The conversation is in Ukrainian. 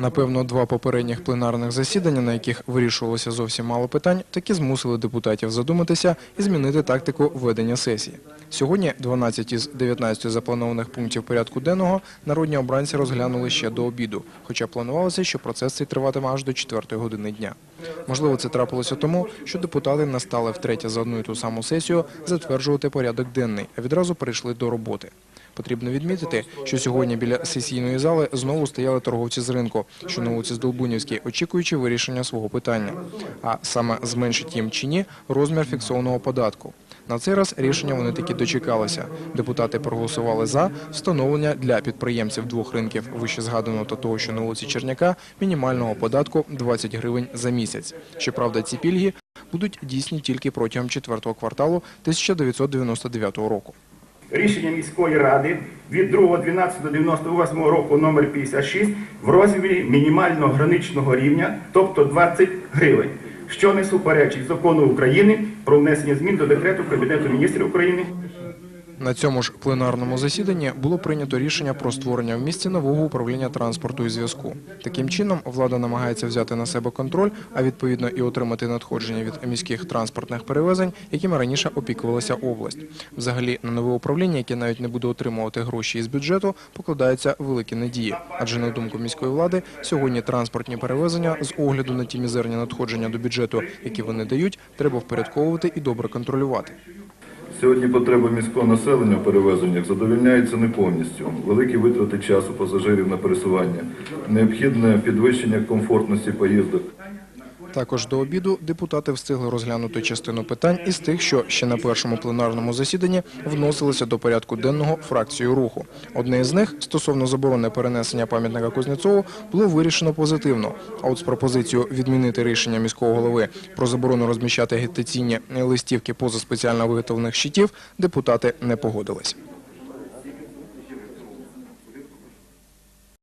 Напевно, два попередніх пленарних засідання, на яких вирішувалося зовсім мало питань, таки змусили депутатів задуматися і змінити тактику ведення сесії. Сьогодні 12 із 19 запланованих пунктів порядку денного народні обранці розглянули ще до обіду, хоча планувалося, що процес цей триватиме аж до 4 години дня. Можливо, це трапилося тому, що депутати не стали втретє за одну і ту саму сесію затверджувати порядок денний, а відразу перейшли до роботи. Потрібно відмітити, що сьогодні біля сесійної зали знову стояли торговці з ринку, що на вулиці Здолбунівській, очікуючи вирішення свого питання. А саме зменшить їм чи ні розмір фіксованого податку. На цей раз рішення вони таки дочекалися. Депутати проголосували за встановлення для підприємців двох ринків вище згаданого та того, що на вулиці Черняка, мінімального податку 20 гривень за місяць. Щоправда, ці пільги будуть дійсні тільки протягом четвертого кварталу 1999 року. Рішення міської ради від 2.12.98 року номер 56 в розмірі мінімального граничного рівня, тобто 20 гривень, що не суперечить закону України про внесення змін до декрету Кабінету міністрів України На цьому ж пленарному засіданні було прийнято рішення про створення в місті нового управління транспорту і зв'язку. Таким чином, влада намагається взяти на себе контроль, а відповідно і отримати надходження від міських транспортних перевезень, якими раніше опікувалася область. Взагалі, на нове управління, яке навіть не буде отримувати гроші із бюджету, покладаються великі надії. Адже на думку міської влади, сьогодні транспортні перевезення з огляду на ті мізерні надходження до бюджету, які вони дають, треба впорядковувати і добре контролювати. Сьогодні потреба міського населення в перевезеннях задовільняється не повністю. Великі витрати часу пасажирів на пересування, необхідне підвищення комфортності поїздок. Також до обіду депутати встигли розглянути частину питань із тих, що ще на першому пленарному засіданні вносилися до порядку денного фракцією руху. Одне із них стосовно заборони перенесення пам'ятника Кузнєцову було вирішено позитивно. А от з пропозицією відмінити рішення міського голови про заборону розміщати агітаційні листівки поза спеціально виготовлених щитів депутати не погодились.